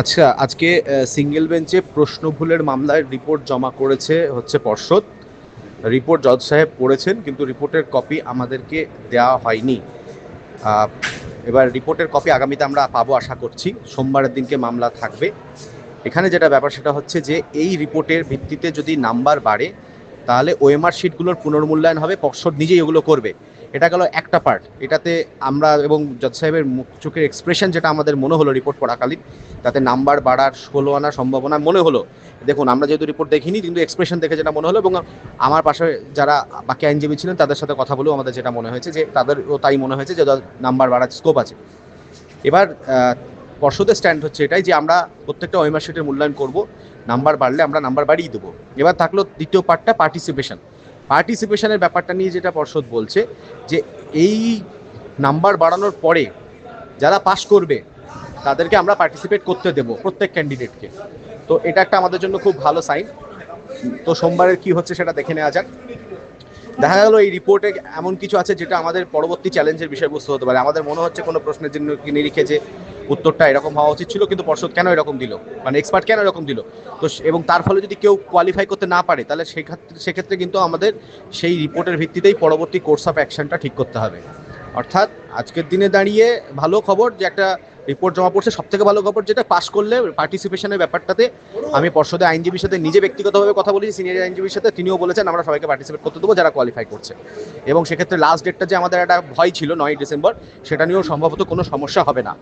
আচ্ছা আজকে সিঙ্গেল বেঞ্চে প্রশ্ন ভুলের মামলায় রিপোর্ট জমা করেছে হচ্ছে পর্ষদ। রিপোর্ট জজ সাহেব পড়েছেন কিন্তু রিপোর্টের কপি আমাদেরকে দেওয়া হয়নি। এবার রিপোর্টের কপি আগামীতে আমরা পাবো আশা করছি। সোমবারের দিনকে মামলা থাকবে। এখানে যেটা ব্যাপার, সেটা হচ্ছে যে এই রিপোর্টের ভিত্তিতে যদি নাম্বার বাড়ে, তাহলে ওএমআর শিটগুলোর পুনর্মূল্যায়ন হবে, পর্ষদ নিজেই এগুলো করবে। এটা গেল একটা পার্ট এটাতে আমরা এবং জজ সাহেবের মুখ চোখের এক্সপ্রেশন যেটা আমাদের মনে হলো রিপোর্ট পড়াকালীন তাতে নাম্বার বাড়ার ষোলো আনার সম্ভাবনা মনে হলো। দেখুন, আমরা যেহেতু রিপোর্ট দেখিনি, কিন্তু এক্সপ্রেশন দেখে যেটা মনে হলো এবং আমার পাশে যারা বাকি আইনজীবী ছিলেন, তাদের সাথে কথা বলেও আমাদের যেটা মনে হয়েছে যে তাদেরও তাই মনে হয়েছে যে নাম্বার বাড়ার স্কোপ আছে। এবার পর্ষদের স্ট্যান্ড হচ্ছে এটাই যে আমরা প্রত্যেকটা ওয়েমার মূল্যায়ন করব নাম্বার বাড়লে আমরা নাম্বার বাড়িয়ে দেবো। এবার থাকল দ্বিতীয় পার্টটা পার্টিসিপেশন পার্টিসিপেশনের ব্যাপারটা নিয়ে যেটা পর্ষদ বলছে, যে এই নাম্বার বাড়ানোর পরে যারা পাশ করবে, তাদেরকে আমরা পার্টিসিপেট করতে দেব প্রত্যেক ক্যান্ডিডেটকে। তো এটা একটা আমাদের জন্য খুব ভালো সাইন। তো সোমবারের কি হচ্ছে সেটা দেখে নেওয়া যাক। দেখা গেল এই রিপোর্টে এমন কিছু আছে যেটা আমাদের পরবর্তী চ্যালেঞ্জের বিষয়বস্তু হতে পারে। আমাদের মনে হচ্ছে কোনো প্রশ্নের জন্য নিরিখে যে উত্তরটা এরকম হওয়া উচিত ছিল, কিন্তু পর্ষদ কেন এরকম দিল? মানে এক্সপার্ট কেন এরকম দিল? তো এবং তার ফলে যদি কেউ কোয়ালিফাই করতে না পারে, তাহলে সেক্ষেত্রে সেক্ষেত্রে কিন্তু আমাদের সেই রিপোর্টের ভিত্তিতেই পরবর্তী কোর্স অফ অ্যাকশনটা ঠিক করতে হবে। অর্থাৎ আজকের দিনে দাঁড়িয়ে ভালো খবর, যে একটা রিপোর্ট জমা পড়ছে সব থেকে ভালো খবর যেটা পাস করলে পার্টিসিপেশনের ব্যাপারটাতে আমি পর্ষদে আইনজীবীর সাথে, নিজে ব্যক্তিগতভাবে কথা বলেছি সিনিয়র আইনজীবীর সাথে, তিনিও বলেছেন, আমরা সবাইকে পার্টিসিপেট করতে দেবো যারা কোয়ালিফাই করছে। এবং সেক্ষেত্রে লাস্ট ডেটটা যে আমাদের একটা ভয় ছিল নয় ডিসেম্বর, সেটা নিয়েও সম্ভবত কোনো সমস্যা হবে না।